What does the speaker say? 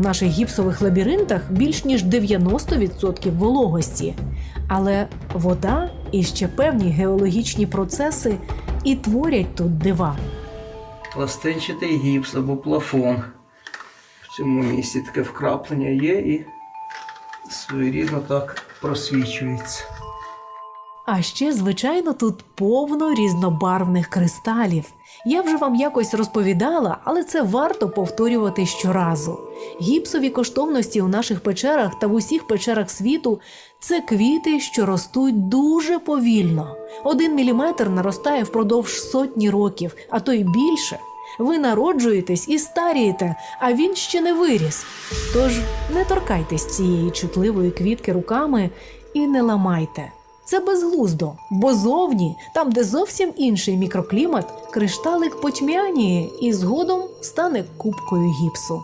в наших гіпсових лабіринтах більш ніж 90% вологості. Але вода і ще певні геологічні процеси і творять тут дива. Пластинчатий гіпс або плафон. В цьому місці таке вкраплення є і своєрідно так просвічується. А ще, звичайно, тут повно різнобарвних кристалів. Я вже вам якось розповідала, але це варто повторювати щоразу. Гіпсові коштовності у наших печерах та в усіх печерах світу це квіти, що ростуть дуже повільно. Один міліметр наростає впродовж сотні років, а то й більше. Ви народжуєтесь і старієте, а він ще не виріс. Тож не торкайтесь цієї чутливої квітки руками і не ламайте. Це безглуздо, бо зовні, там, де зовсім інший мікроклімат, кришталик потьмяніє і згодом стане кубкою гіпсу.